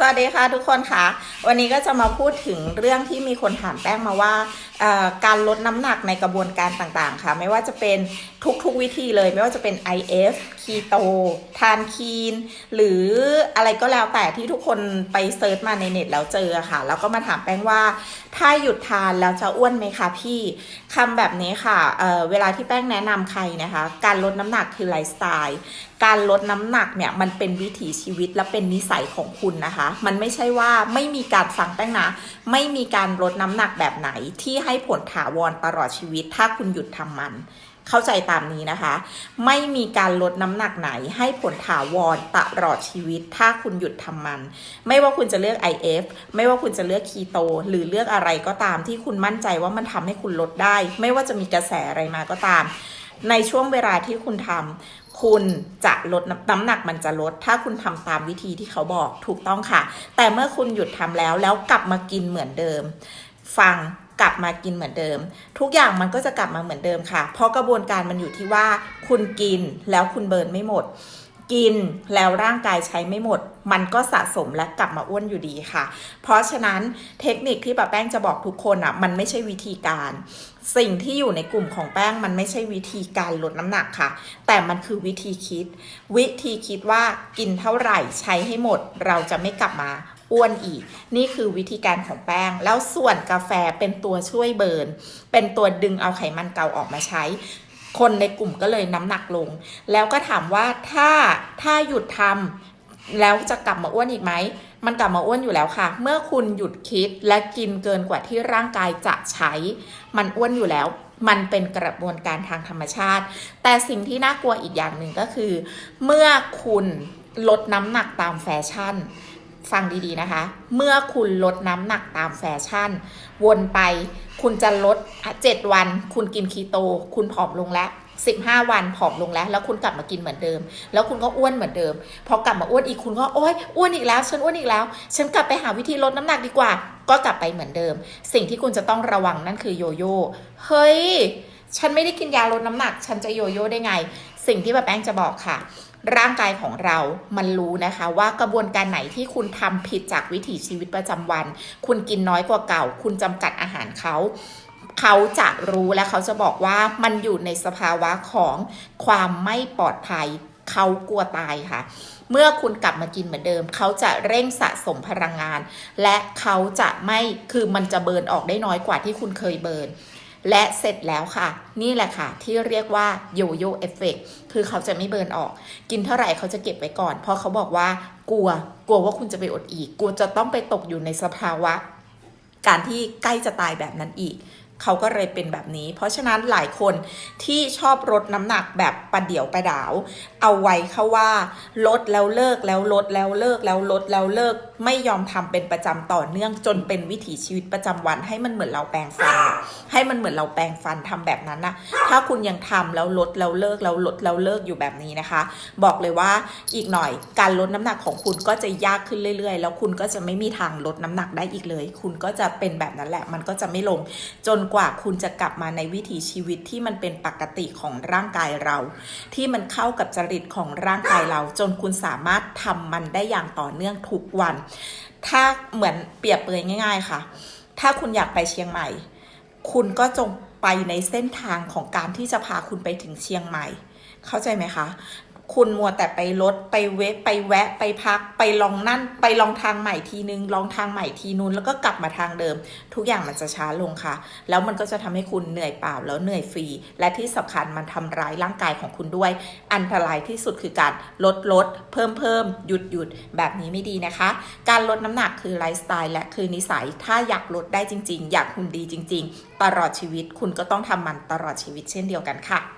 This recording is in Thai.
สวัสดีค่ะทุกคนค่ะวันนี้ก็จะมาพูดถึงเรื่องที่มีคนถามแป้งมาว่า การลดน้ำหนักในกระบวนการต่างๆ ค่ะ ไม่ว่าจะเป็นทุกๆวิธีเลย ไม่ว่าจะเป็น IF คีโตทานคีน หรืออะไรก็แล้วแต่ที่ทุกคนไปเซิร์ชมาในเน็ตแล้วเจอค่ะ แล้วก็มาถามแป้งว่า ถ้าหยุดทานแล้วจะอ้วนไหมคะพี่คำแบบนี้ค่ะเเวลาที่แป้งแนะนำใครนะคะ การลดน้ำหนักคือไลฟ์สไตล์การลดน้ำหนักเนี่ยมันเป็นวิถีชีวิตและเป็นนิสัยของคุณนะคะ มันไม่ใช่ว่าไม่มีการฟังแป้งนะ ไม่มีการลดน้ำหนักแบบไหนที่ให้ผลถาวรตลอดชีวิต ถ้าคุณหยุดทำมัน เข้าใจตามนี้นะคะ ไม่มีการลดน้ำหนักไหน ให้ผลถาวรตลอดชีวิต ถ้าคุณหยุดทำมัน ไม่ว่าคุณจะเลือก IF ไม่ว่าคุณจะเลือกคีโต หรือเลือกอะไรก็ตามที่คุณมั่นใจว่ามันทำให้คุณลดได้ ไม่ว่าจะมีกระแสอะไรมาก็ตาม ในช่วงเวลาที่คุณทำ คุณจะลดน้ำหนักมันจะลด ถ้าคุณทำตามวิธีที่เขาบอกถูกต้องค่ะ แต่เมื่อคุณหยุดทำแล้วแล้วกลับมากินเหมือนเดิม ฟังกลับมากินเหมือนเดิม ทุกอย่างมันก็จะกลับมาเหมือนเดิมค่ะ เพราะกระบวนการมันอยู่ที่ว่าคุณกินแล้วคุณเบิร์นไม่หมด กินแล้วร่างกายใช้ไม่หมด มันก็สะสมและกลับมาอ้วนอยู่ดีค่ะ เพราะฉะนั้นเทคนิคที่ป้าแป้งจะบอกทุกคนอะมันไม่ใช่วิธีการ สิ่งที่อยู่ในกลุ่มของแป้งมันไม่ใช่วิธีการลดน้ำหนักค่ะ แต่มันคือวิธีคิด วิธีคิดว่ากินเท่าไหร่ใช้ให้หมด เราจะไม่กลับมาอ้วนอีก นี่คือวิธีการของแป้ง แล้วส่วนกาแฟเป็นตัวช่วยเบิร์น เป็นตัวดึงเอาไขมันเก่าออกมาใช้ คนในกลุ่มก็เลยน้ำหนักลง แล้วก็ถามว่าถ้าถ้าหยุดทำแล้วจะกลับมาอ้วนอีกไหมมันกลับมาอ้วนอยู่แล้วค่ะ เมื่อคุณหยุดคิดและกินเกินกว่าที่ร่างกายจะใช้ มันอ้วนอยู่แล้ว มันเป็นกระบวนการทางธรรมชาติ แต่สิ่งที่น่ากลัวอีกอย่างหนึ่งก็คือ เมื่อคุณลดน้ำหนักตามแฟชั่น ฟังดีๆนะคะ เมื่อคุณลดน้ำหนักตามแฟชั่น วนไป คุณจะลด 7 วัน คุณกินคีโต คุณผอมลงแล้ว15 วันผอมลงแล้ว แล้วคุณกลับมากินเหมือนเดิม แล้วคุณก็อ้วนเหมือนเดิม พอกลับมาอ้วนอีกคุณก็โอ๊ยอ้วนอีกแล้ว ฉันอ้วนอีกแล้ว ฉันกลับไปหาวิธีลดน้ำหนักดีกว่า ก็กลับไปเหมือนเดิม สิ่งที่คุณจะต้องระวังนั่นคือโยโย่เฮ้ย ฉันไม่ได้กินยาลดน้ำหนัก ฉันจะโยโย่ได้ไง สิ่งที่ป้าแป้งจะบอกค่ะ ร่างกายของเรามันรู้นะคะ ว่ากระบวนการไหนที่คุณทำผิดจากวิถีชีวิตประจำวัน คุณกินน้อยกว่าเก่า คุณจำกัดอาหารเขาเขาจะรู้และเขาจะบอกว่ามันอยู่ในสภาวะของความไม่ปลอดภัยเขากลัวตายค่ะ เมื่อคุณกลับมากินเหมือนเดิม เขาจะเร่งสะสมพลังงาน และเขาจะไม่คือมันจะเบิร์นออกได้น้อยกว่าที่คุณเคยเบิร์น และเสร็จแล้วค่ะ นี่แหละค่ะ ที่เรียกว่าโยโย่เอฟเฟกคือเขาจะไม่เบิร์นออก กินเท่าไหร่เขาจะเก็บไว้ก่อน เพราะเขาบอกว่ากลัว กลัวว่าคุณจะไปอดอีก กลัวจะต้องไปตกอยู่ในสภาวะ การที่ใกล้จะตายแบบนั้นอีกเขาก็เลยเป็นแบบนี้ เพราะฉะนั้นหลายคนที่ชอบลดน้ำหนักแบบประเดี่ยวประดาว เอาไว้เขาว่าลดแล้วเลิกแล้วลดแล้วเลิกแล้วลดแล้วเลิก ไม่ยอมทำเป็นประจำต่อเนื่องจนเป็นวิถีชีวิตประจำวัน ให้มันเหมือนเราแปรงฟัน ให้มันเหมือนเราแปรงฟันทำแบบนั้นนะถ้าคุณยังทำแล้วลดแล้วเลิกแล้วลดแล้วเลิกอยู่แบบนี้นะคะ บอกเลยว่าอีกหน่อยการลดน้ำหนักของคุณก็จะยากขึ้นเรื่อย ๆ แล้วคุณก็จะไม่มีทางลดน้ำหนักได้อีกเลย คุณก็จะเป็นแบบนั้นแหละ มันก็จะไม่ลง จนกว่าคุณจะกลับมาในวิถีชีวิตที่มันเป็นปกติของร่างกายเรา ที่มันเข้ากับจริตของร่างกายเรา จนคุณสามารถทำมันได้อย่างต่อเนื่องทุกวันถ้าเหมือนเปรียบเปรยง่าย ๆ ค่ะ ถ้าคุณอยากไปเชียงใหม่ คุณก็จงไปในเส้นทางของการที่จะพาคุณไปถึงเชียงใหม่ เข้าใจไหมคะ คุณมัวแต่ไปรถไปเวะไปแวะไปพัก ไปลองนั่น ไปลองทางใหม่ทีนึง ลองทางใหม่ทีนู้นแล้วก็กลับมาทางเดิม ทุกอย่างมันจะช้าลงค่ะ แล้วมันก็จะทำให้คุณเหนื่อยเปล่าแล้วเหนื่อยฟรี และที่สำคัญมันทำร้ายร่างกายของคุณด้วย อันตรายที่สุดคือการลดลด เพิ่มเพิ่มหยุดหยุดแบบนี้ไม่ดีนะคะ การลดน้ำหนักคือไลฟ์สไตล์และคือนิสัยถ้าอยากลดได้จริง ๆ อยากหุ่นดีจริง ๆ ตลอดชีวิตคุณก็ต้องทำมันตลอดชีวิตเช่นเดียวกันค่ะ